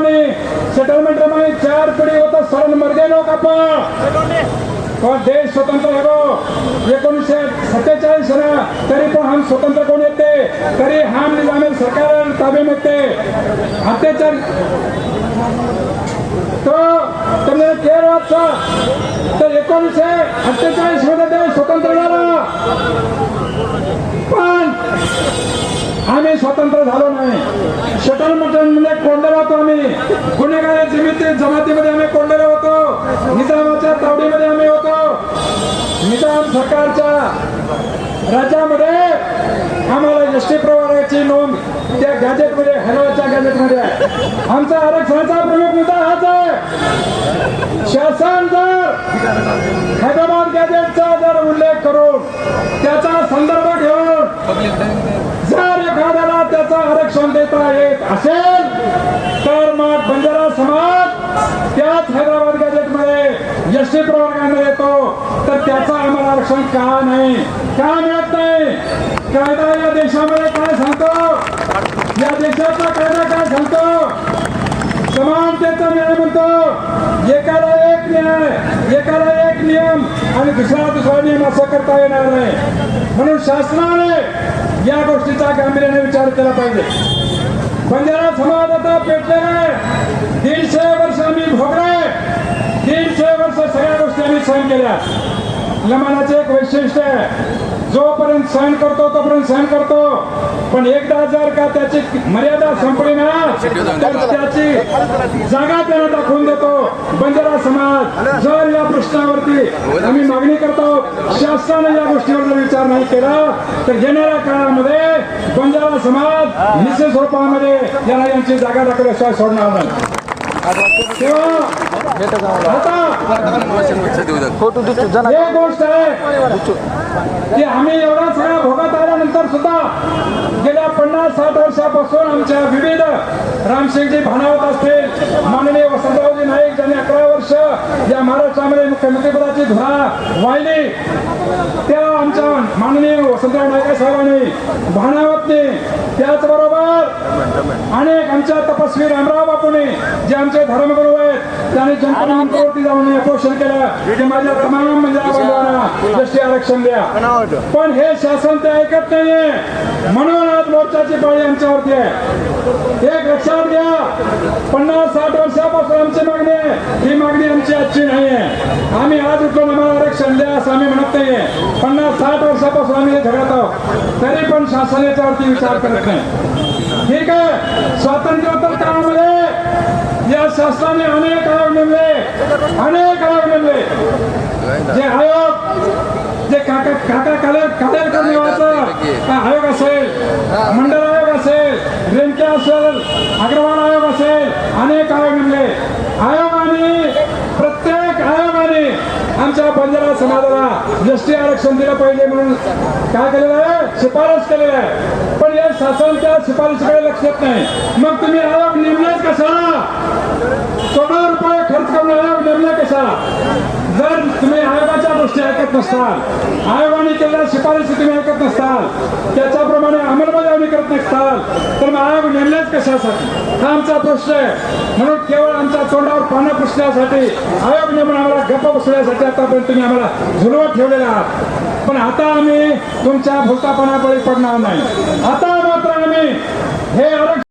Settlement में चार पीढ़ी होता सरल मर गए लोग देश स्वतंत्र हवो एकोणीसशे सत्तेचाळीस ला तरी पण हा स्वतंत्र कोण येते? तरी हा निजामे सरकार ताब्यात येते अत्याचार. तो त्यांना केरळचा. तर एकोणीसशे अठ्ठेचाळीसमध्ये देश स्वतंत्र झाला. आम्ही स्वतंत्र झालो नाही. शटल मटनमध्ये होतो आम्ही. गुन्हेगारी जमिती जमातीमध्ये आम्ही कोंडर होतो. निजामाच्या तावडीमध्ये आम्ही होतो. निजाम सरकारच्या राज्यामध्ये आम्हाला एस टी प्रवाराची नोंद त्या गॅजेटमध्ये हरवाच्या गॅजेटमध्ये आहे. आमचा आरक्षणाचा प्रमुख मुद्दा हाच आहे. शासन जर हैदराबाद गॅजेटचा जर उल्लेख करून त्या संदर्भ घेऊन जर एखाद्याला त्याचं आरक्षण देता येत असेल तर मग बंजारा समाज त्याच हैदराबाद गॅजेटमध्ये एस टी प्रवर्गामध्ये येतो. तर त्याचं आम्हाला आरक्षण का नाही? का मिळत नाही? कायदा या देशामध्ये काय सांगतो? या देशाचा कायदा काय सांगतो? समानतेचा न्याय म्हणतो. एकाला एक न्याय एकाला एक नियम आणि दुसरा दुसरा नियम असं करता येणार नाही. म्हणून शासनाने या गोष्टीचा गांभीर्याने विचार केला पाहिजे. बंजारा समाज आता पेटलेला आहे. दीडशे वर्ष आम्ही भोगलाय. दीडशे वर्ष सगळ्या गोष्टी आम्ही सहन केल्या. यमानाचे एक वैशिष्ट्य आहे. जोपर्यंत सहन करतो तोपर्यंत सहन करतो. पण एकदा जर का त्याची मर्यादा संपली ना तर त्याची जागा त्याला दाखवून देतो. बंजारा समाज जर या प्रश्नावरती आम्ही मागणी करतो शासनाने या गोष्टीवर जर विचार नाही केला तर येणाऱ्या काळामध्ये बंजारा समाज निश्चित स्वरूपामध्ये यांना यांची जागा दाखवल्याशिवाय सोडणार नाही. फोटो दिसतो जण एक गोष्ट आहे की आम्ही एवढा सगळा भोगात आल्यानंतर सुद्धा गेल्या पन्नास साठ वर्षापासून आमच्या विविध रामसिंगजी भानावत असतील माननीय वसंतरावजी नाईक ज्यांनी अकरा वर्ष या महाराष्ट्रामध्ये मुख्यमंत्रीपदाची धुरा वाहिली त्या माननीय वसंतराव नायका साहेबांनी भानावतने त्याचबरोबर अनेक आमच्या तपस्वी रामराव बापूने जे आमचे धर्मगुरू आहेत त्यांनी जनता जाऊन पोषण केलं. की माझ्या तमाम म्हणजे जशी आरक्षण द्या. पण हे शासन ते ऐकत नाहीये. म्हणून आज मोर्चाची पाळी आमच्यावरती आहे. एक लक्षात घ्या. पन्नास साठ वर्षापासून आमची मागणी आहे. ही मागणी आमची आजची नाही आहे आम्ही आज उठून असं आम्ही म्हणत नाहीये. पन्नास साठ वर्षापासून आम्ही हे झगडत आहोत. तरी पण शासन याच्यावरती विचार करत नाही. ठीक आहे? स्वातंत्र्योत्तर काळामध्ये या शासनाने अनेक आयोग नेमले. अनेक आयोग नेमले. जे आयोग जे काका काका काले नावाचं आयोग असेल मंडळ आयोग असेल रेणके असेल अग्रवाल आयोग असेल अनेक आयोग नेमले आयोगाने प्रत्येक आयोगाने आमच्या बंजारा समाजाला एसटी आरक्षण दिलं पाहिजे म्हणून काय केलेलं आहे? शिफारस केलेलं आहे. पण या शासनाच्या त्या शिफारशीकडे लक्ष देत नाही. मग तुम्ही आयोग नेमलेच कशाला करोड रुपये खर्च करून आयोग नेमले कशाला जर तुम्ही गोष्टी ऐकत नसताल. आयोगाने केलेल्या शिफारशी तुम्ही ऐकत नसताल. त्याच्याप्रमाणे अंमलबजावणी करत नसताल. तर मग आयोग नेमल्याच कशासाठी? हा आमचा प्रश्न आहे. म्हणून केवळ आमच्या तोंडावर पानं पुसण्यासाठी आयोग नेमून आम्हाला गप्प बसण्यासाठी आतापर्यंत तुम्ही आम्हाला झुलवत ठेवलेला आहात. पण आता आम्ही तुमच्या भूतापणा बळी पडणार नाही. आता मात्र आम्ही हे आरक्षण